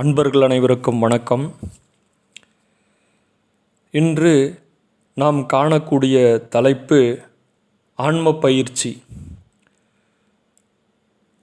அன்பர்கள் அனைவருக்கும் வணக்கம். இன்று நாம் காணக்கூடிய தலைப்பு ஆன்ம பயிற்சி.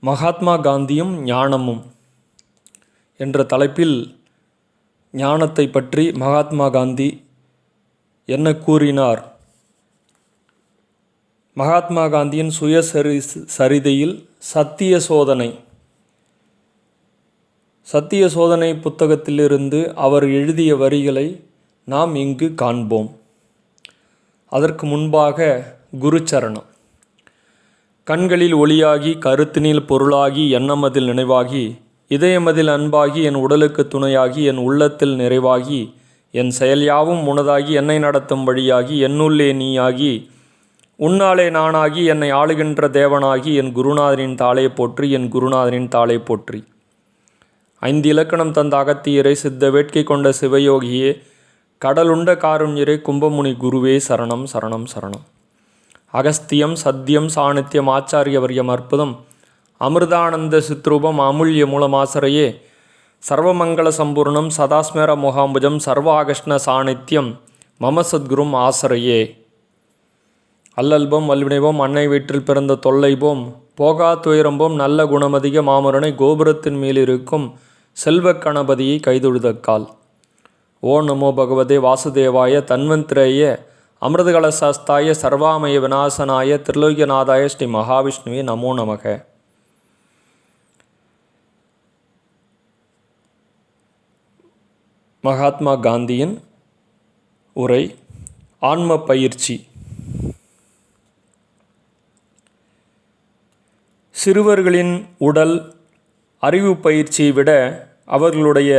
மகாத்மா காந்தியும் ஞானமும் என்ற தலைப்பில் ஞானத்தை பற்றி மகாத்மா காந்தி என்ன கூறினார்? மகாத்மா காந்தியின் சுயசரி சரிதையில் சத்திய சோதனை சத்திய சோதனை புத்தகத்திலிருந்து அவர் எழுதிய வரிகளை நாம் இங்கு காண்போம். அதற்கு முன்பாக குருச்சரணம். கண்களில் ஒளியாகி கருத்தினில் பொருளாகி எண்ணமதில் நினைவாகி இதயமதில் அன்பாகி என் உடலுக்கு துணையாகி என் உள்ளத்தில் நிறைவாகி என் செயல் யாவும் உனதாகி என்னை நடத்தும் வழியாகி என்னுள்ளே நீயாகி உன்னாலே நானாகி என்னை ஆளுகின்ற தேவனாகி என் குருநாதனின் தாளை போற்றி என் குருநாதனின் தாளை போற்றி. ஐந்து இலக்கணம் தந்த அகத்தியரை சித்த வேட்கை கொண்ட சிவயோகியே கடலுண்ட காருண்யரே கும்பமுனி குருவே சரணம் சரணம் சரணம். அகஸ்தியம் சத்தியம் சாணித்யம் ஆச்சாரியவரியம் அற்புதம். அமிர்தானந்த சித்ரூபம் அமுல்ய மூலமாசரையே. சர்வமங்கள சம்பூர்ணம் சதாஸ்மர முகாம்புஜம் சர்வ சாணித்யம் மம சத்குரும் ஆசரையே. அல்லல்போம் வல்வினைவோம் அன்னை வீட்டில் பிறந்த தொல்லைபோம். போகா துயரம்போம் நல்ல குணமதிக மாமரனை கோபுரத்தின் மேலிருக்கும் செல்வக்கணபதியை கைதொழுதக்கால் ஓ நமோ பகவதே வாசுதேவாய தன்வந்திரேய அமிர்தகலசாஸ்தாய சர்வாமய விநாசனாய திரிலோக்கியநாதாய ஸ்ரீ மகாவிஷ்ணுவே நமோ நமக. மகாத்மா காந்தியின் உரை ஆன்ம பயிற்சி. சிறுவர்களின் உடல் அறிவு பயிற்சியை விட அவர்களுடைய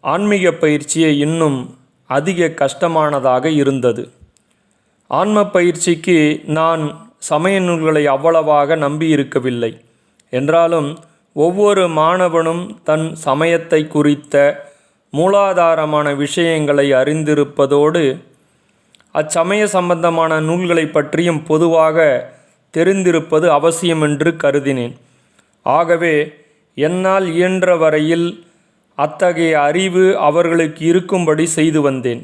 ஆன்மீக பயிற்சியை இன்னும் அதிக கஷ்டமானதாக இருந்தது. ஆன்ம பயிற்சிக்கு நான் சமய நூல்களை அவ்வளவாக நம்பியிருக்கவில்லை. என்றாலும் ஒவ்வொரு மாணவனும் தன் சமயத்தை குறித்த மூலாதாரமான விஷயங்களை அறிந்திருப்பதோடு அச்சமய சம்பந்தமான நூல்களை பற்றியும் பொதுவாக தெரிந்திருப்பது அவசியம் என்று கருதினேன். ஆகவே என்னால் இயன்ற வரையில் அத்தகைய அறிவு அவர்களுக்கு இருக்கும்படி செய்து வந்தேன்.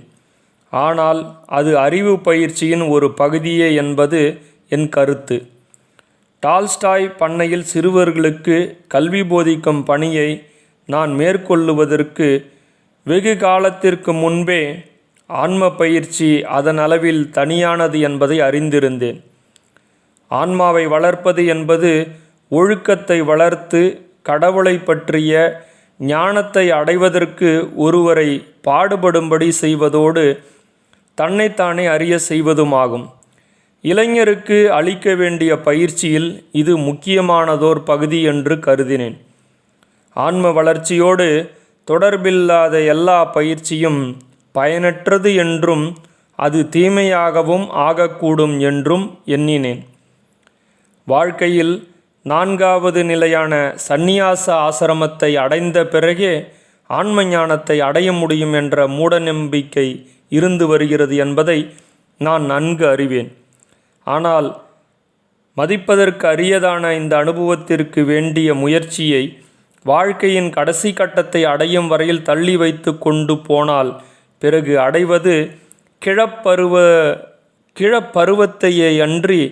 ஆனால் அது அறிவு பயிற்சியின் ஒரு பகுதியே என்பது என் கருத்து. டால்ஸ்டாய் பண்ணையில் சிறுவர்களுக்கு கல்வி போதிக்கும் பணியை நான் மேற்கொள்ளுவதற்கு வெகு காலத்திற்கு முன்பே ஆன்ம பயிற்சி அதன் அளவில் தனியானது என்பதை அறிந்திருந்தேன். ஆன்மாவை வளர்ப்பது என்பது ஒழுக்கத்தை வளர்த்து கடவுளை பற்றிய ஞானத்தை அடைவதற்கு ஒருவரை பாடுபடும்படி செய்வதோடு தன்னைத்தானே அறிய செய்வதுமாகும். இளைஞருக்கு அளிக்க வேண்டிய பயிற்சியில் இது முக்கியமானதோர் பகுதி என்று கருதினேன். ஆன்ம வளர்ச்சியோடு தொடர்பில்லாத எல்லா பயிற்சியும் பயனற்றது என்றும் அது தீமையாகவும் ஆகக்கூடும் என்றும் எண்ணினேன். வாழ்க்கையில் நான்காவது நிலையான சந்நியாச ஆசிரமத்தை அடைந்த பிறகே ஆன்ம ஞானத்தை அடைய முடியும் என்ற மூடநம்பிக்கை இருந்து வருகிறது என்பதை நான் நன்கு அறிவேன். ஆனால் மதிப்பதற்கு அரியதான இந்த அனுபவத்திற்கு வேண்டிய முயற்சியை வாழ்க்கையின் கடைசி கட்டத்தை அடையும் வரையில் தள்ளி வைத்து கொண்டு போனால் பிறகு அடைவது கிழப்பருவ கிழப்பருவத்தையே அன்றி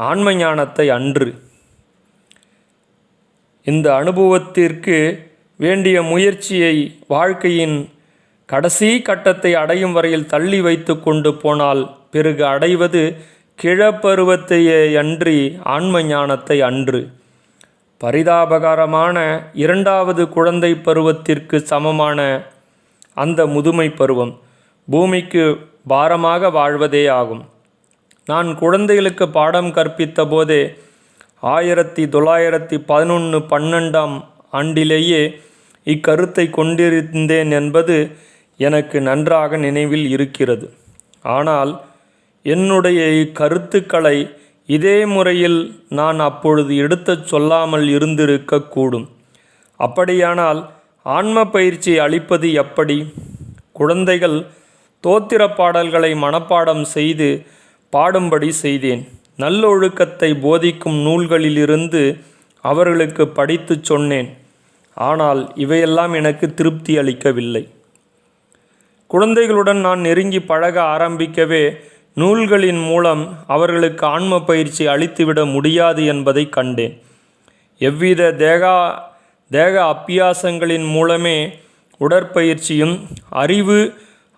ஆன்ம ஞானத்தை அன்று. இந்த அனுபவத்திற்கு வேண்டிய முயற்சியை வாழ்க்கையின் கடைசி கட்டத்தை அடையும் வரையில் தள்ளி வைத்து கொண்டு போனால் பிறகு அடைவது கிழப்பருவத்தையே அன்றி ஆன்ம ஞானத்தை அன்று. பரிதாபகரமான இரண்டாவது குழந்தை பருவத்திற்கு சமமான அந்த முதுமை பருவம் பூமிக்கு பாரமாக வாழ்வதே ஆகும். நான் குழந்தைகளுக்கு பாடம் கற்பித்த போதே ஆயிரத்தி தொள்ளாயிரத்தி பதினொன்று பன்னெண்டாம் ஆண்டிலேயே இக்கருத்தை கொண்டிருந்தேன் என்பது எனக்கு நன்றாக நினைவில் இருக்கிறது. ஆனால் என்னுடைய இக்கருத்துக்களை இதே முறையில் நான் அப்பொழுது எடுத்துச் சொல்லாமல் இருந்திருக்கக்கூடும் அப்படியானால் ஆன்ம பயிற்சி அளிப்பது எப்படி? குழந்தைகள் தோத்திர பாடல்களை மனப்பாடம் செய்து பாடும்படி செய்தேன். நல்லொழுக்கத்தை போதிக்கும் நூல்களிலிருந்து அவர்களுக்கு படித்துச் சொன்னேன். ஆனால் இவையெல்லாம் எனக்கு திருப்தி அளிக்கவில்லை. குழந்தைகளுடன் நான் நெருங்கி பழக ஆரம்பிக்கவே நூல்களின் மூலம் அவர்களுக்கு ஆன்ம பயிற்சி அளித்துவிட முடியாது என்பதை கண்டேன். எவ்வித தேகா தேக அப்பியாசங்களின் மூலமே உடற்பயிற்சியும் அறிவு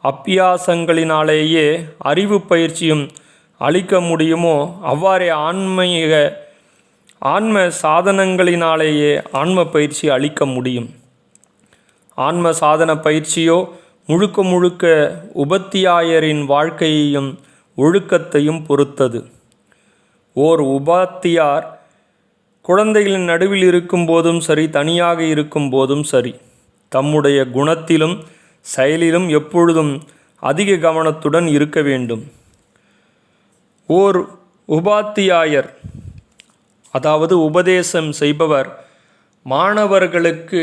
அப்பியாசங்களினாலேயே அறிவு பயிற்சியும் அளிக்க முடியுமோ அவ்வாறே ஆன்மீக ஆன்ம சாதனங்களினாலேயே ஆன்ம பயிற்சி அளிக்க முடியும். ஆன்ம சாதன பயிற்சியோ முழுக்க முழுக்க உபத்தியாயரின் வாழ்க்கையையும் ஒழுக்கத்தையும் பொறுத்தது. ஓர் உபாத்தியார் குழந்தைகளின் நடுவில் இருக்கும் போதும் சரி தனியாக இருக்கும் போதும் சரி தம்முடைய குணத்திலும் செயலிலும் எப்பொழுதும் அதிக கவனத்துடன் இருக்க வேண்டும். ஓர் உபாத்தியாயர் அதாவது உபதேசம் செய்பவர் மாணவர்களுக்கு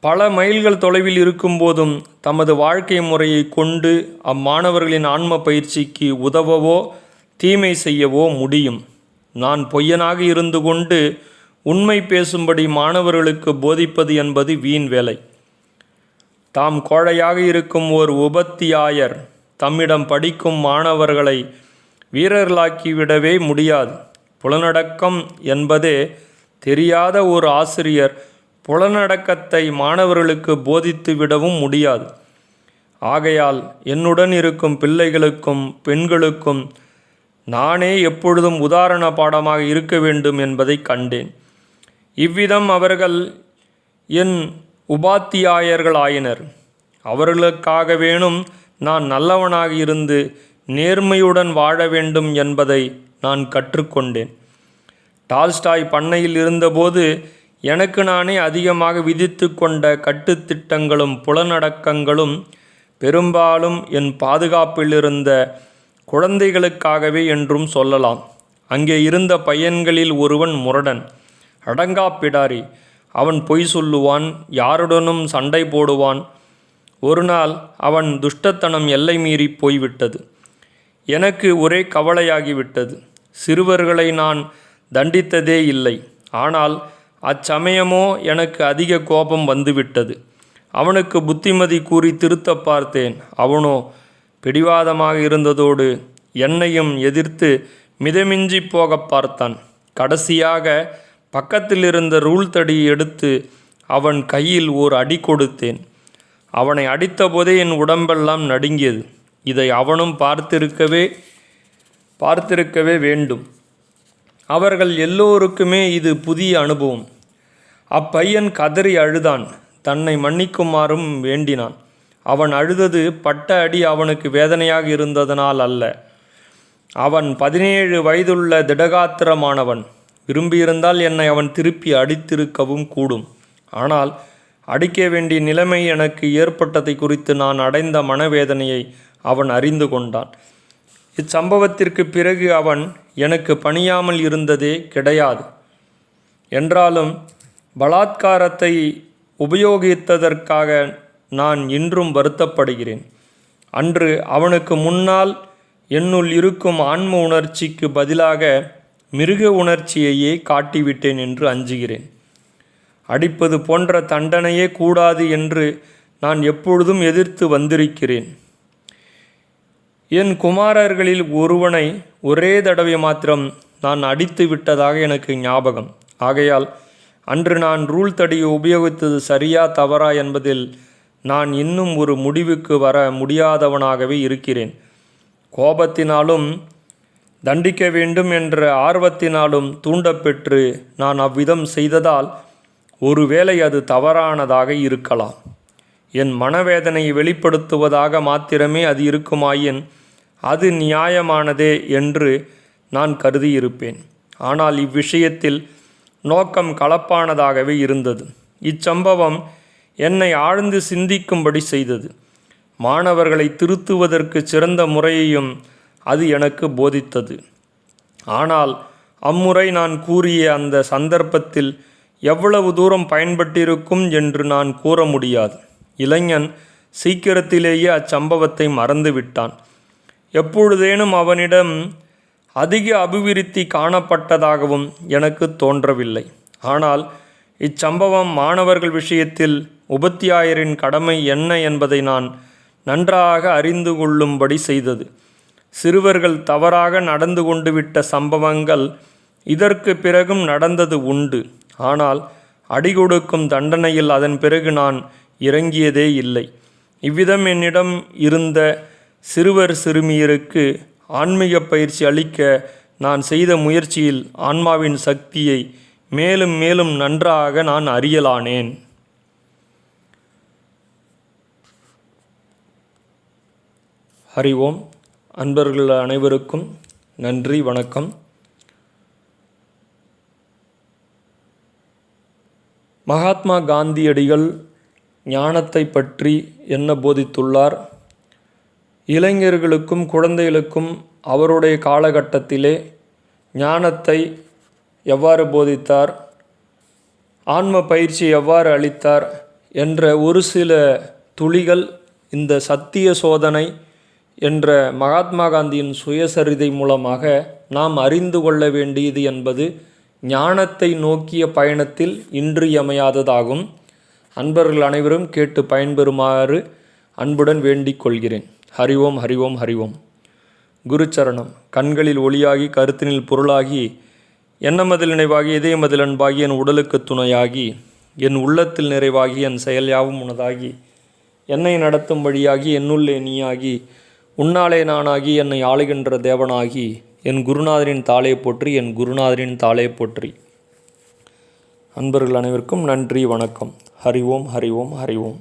பல மைல்கள் தொலைவில் இருக்கும்போதும் தமது வாழ்க்கை முறையை கொண்டு அம்மாணவர்களின் ஆன்ம பயிற்சிக்கு உதவவோ தீமை செய்யவோ முடியும். நான் பொய்யனாக இருந்து கொண்டு உண்மை பேசும்படி மாணவர்களுக்கு போதிப்பது என்பது வீண் வேலை. தாம் கோழையாக இருக்கும் ஓர் உபத்தியாயர் தம்மிடம் படிக்கும் மாணவர்களை வீரர்களாக்கிவிடவே முடியாது. புலனடக்கம் என்பதே தெரியாத ஒரு ஆசிரியர் புலனடக்கத்தை மாணவர்களுக்கு போதித்து விடவும் முடியாது. ஆகையால் என்னுடன் இருக்கும் பிள்ளைகளுக்கும் பெண்களுக்கும் நானே எப்பொழுதும் உதாரண பாடமாக இருக்க வேண்டும் என்பதை கண்டேன். இவ்விதம் அவர்கள் என் உபாத்தியாயர்கள் ஆயினர் அவர்களுக்காக வேணும் நான் நல்லவனாக இருந்து நேர்மையுடன் வாழ வேண்டும் என்பதை நான் கற்றுக்கொண்டேன். டால்ஸ்டாய் பண்ணையில் இருந்தபோது எனக்கு நானே அதிகமாக விதித்து கொண்ட கட்டுத்திட்டங்களும் புலனடக்கங்களும் பெரும்பாலும் என் பாதுகாப்பில் இருந்த குழந்தைகளுக்காகவே என்றும் சொல்லலாம். அங்கே இருந்த பையன்களில் ஒருவன் முரடன் அடங்கா பிடாரி. அவன் பொய் சொல்லுவான் யாருடனும் சண்டை போடுவான். ஒரு நாள் அவன் துஷ்டத்தனம் எல்லை மீறி போய்விட்டது. எனக்கு ஒரே கவலையாகிவிட்டது. சிறுவர்களை நான் தண்டித்ததே இல்லை. ஆனால் அச்சமயமோ எனக்கு அதிக கோபம் வந்துவிட்டது. அவனுக்கு புத்திமதி கூறி திருத்த பார்த்தேன். அவனோ பிடிவாதமாக இருந்ததோடு என்னையும் எதிர்த்து மிதமிஞ்சி போக பார்த்தான். கடைசியாக பக்கத்தில் இருந்த ரூல் தடியை எடுத்து அவன் கையில் ஓர் அடி கொடுத்தேன். அவனை அடித்தபோதே என் உடம்பெல்லாம் நடுங்கியது. இதை அவனும் பார்த்திருக்கவே பார்த்திருக்கவே வேண்டும். அவர்கள் எல்லோருக்குமே இது புதிய அனுபவம். அப்பையன் கதறி அழுதான். தன்னை மன்னிக்குமாறும் வேண்டினான். அவன் அழுதது பட்ட அடி அவனுக்கு வேதனையாக இருந்ததனால் அல்ல. அவன் பதினேழு வயதுள்ள திடகாத்திரமானவன். விரும்பியிருந்தால் என்னை அவன் திருப்பி அடித்திருக்கவும் கூடும். ஆனால் அடிக்க வேண்டிய நிலைமை எனக்கு ஏற்பட்டதை குறித்து நான் அடைந்த மனவேதனையை அவன் அறிந்து கொண்டான். இச்சம்பவத்திற்கு பிறகு அவன் எனக்கு பணியாமல் இருந்ததே கிடையாது. என்றாலும் பலாத்காரத்தை உபயோகித்ததற்காக நான் இன்றும் வருத்தப்படுகிறேன். அன்று அவனுக்கு முன்னால் என்னுள் இருக்கும் ஆன்ம உணர்ச்சிக்கு பதிலாக மிருக உணர்ச்சியையே காட்டிவிட்டேன் என்று அஞ்சுகிறேன். அடிப்பது போன்ற தண்டனையே கூடாது என்று நான் எப்பொழுதும் எதிர்த்து வந்திருக்கிறேன். என் குமாரர்களில் ஒருவனை ஒரே தடவை மாத்திரம் நான் அடித்து விட்டதாக எனக்கு ஞாபகம். ஆகையால் அன்று நான் ரூல் தடியை உபயோகித்தது சரியா தவறா என்பதில் நான் இன்னும் ஒரு முடிவுக்கு வர முடியாதவனாகவே இருக்கிறேன். கோபத்தினாலும் தண்டிக்க வேண்டும் என்ற ஆர்வத்தினாலும் தூண்டப்பெற்று நான் அவ்விதம் செய்ததால் ஒருவேளை அது தவறானதாக இருக்கலாம். என் மனவேதனையை வெளிப்படுத்துவதாக மாத்திரமே அது இருக்குமாயின் அது நியாயமானதே என்று நான் கருதியிருப்பேன். ஆனால் இவ்விஷயத்தில் நோக்கம் கலப்பானதாகவே இருந்தது. இச்சம்பவம் என்னை ஆழ்ந்து சிந்திக்கும்படி செய்தது. மாணவர்களை திருத்துவதற்கு சிறந்த முறையையும் அது எனக்கு போதித்தது. ஆனால் அம்முறை நான் கூறிய அந்த சந்தர்ப்பத்தில் எவ்வளவு தூரம் பயன்பட்டிருக்கும் என்று நான் கூற முடியாது. இளைஞன் சீக்கிரத்திலேயே அச்சம்பவத்தை மறந்துவிட்டான். எப்பொழுதேனும் அவனிடம் அதிக அபிவிருத்தி காணப்பட்டதாகவும் எனக்கு தோன்றவில்லை. ஆனால் இச்சம்பவம் மாணவர்கள் விஷயத்தில் உபத்தியாயரின் கடமை என்ன என்பதை நான் நன்றாக அறிந்து கொள்ளும்படி செய்தது. சிறுவர்கள் தவறாக நடந்து கொண்டு விட்ட சம்பவங்கள் இதற்கு பிறகும் நடந்தது உண்டு. ஆனால் அடி கொடுக்கும் தண்டனையில் அதன் பிறகு நான் இறங்கியதே இல்லை. இவ்விதம் என்னிடம் இருந்த சிறுவர் சிறுமியருக்கு ஆன்மீக பயிற்சி அளிக்க நான் செய்த முயற்சியில் ஆன்மாவின் சக்தியை மேலும் மேலும் நன்றாக நான் அறியலானேன். ஹரி ஓம். அன்பர்கள் அனைவருக்கும் நன்றி வணக்கம். மகாத்மா காந்தியடிகள் ஞானத்தை பற்றி என்ன போதித்துள்ளார்? இளைஞர்களுக்கும் குழந்தைகளுக்கும் அவருடைய காலகட்டத்திலே ஞானத்தை எவ்வாறு போதித்தார்? ஆன்ம பயிற்சி எவ்வாறு அளித்தார்? என்ற ஒரு சில துளிகள் இந்த சத்திய சோதனை என்ற மகாத்மா காந்தியின் சுயசரிதை மூலமாக நாம் அறிந்து கொள்ள வேண்டியது என்பது ஞானத்தை நோக்கிய பயணத்தில் இன்றியமையாததாகும். அன்பர்கள் அனைவரும் கேட்டு பயன்பெறுமாறு அன்புடன் வேண்டிக் கொள்கிறேன். ஹரி ஓம் ஹரி ஓம் ஹரி ஓம் குருச்சரணம். கண்களில் ஒளியாகி கருத்தினில் பொருளாகி எண்ணமதில் நினைவாகி இதயமதில் அன்பாகி என் உடலுக்கு துணையாகி என் உள்ளத்தில் நிறைவாகி என் செயல் யாவும் உனதாகி என்னை நடத்தும் வழியாகி என்னுள்ளே நீயாகி உன்னாலே நானாகி என்னை ஆளுகின்ற தேவனாகி என் குருநாதரின் தாளை போற்றி என் குருநாதரின் தாளை போற்றி. அன்பர்கள் அனைவருக்கும் நன்றி வணக்கம். ஹரி ஓம் ஹரி ஓம் ஹரி ஓம்.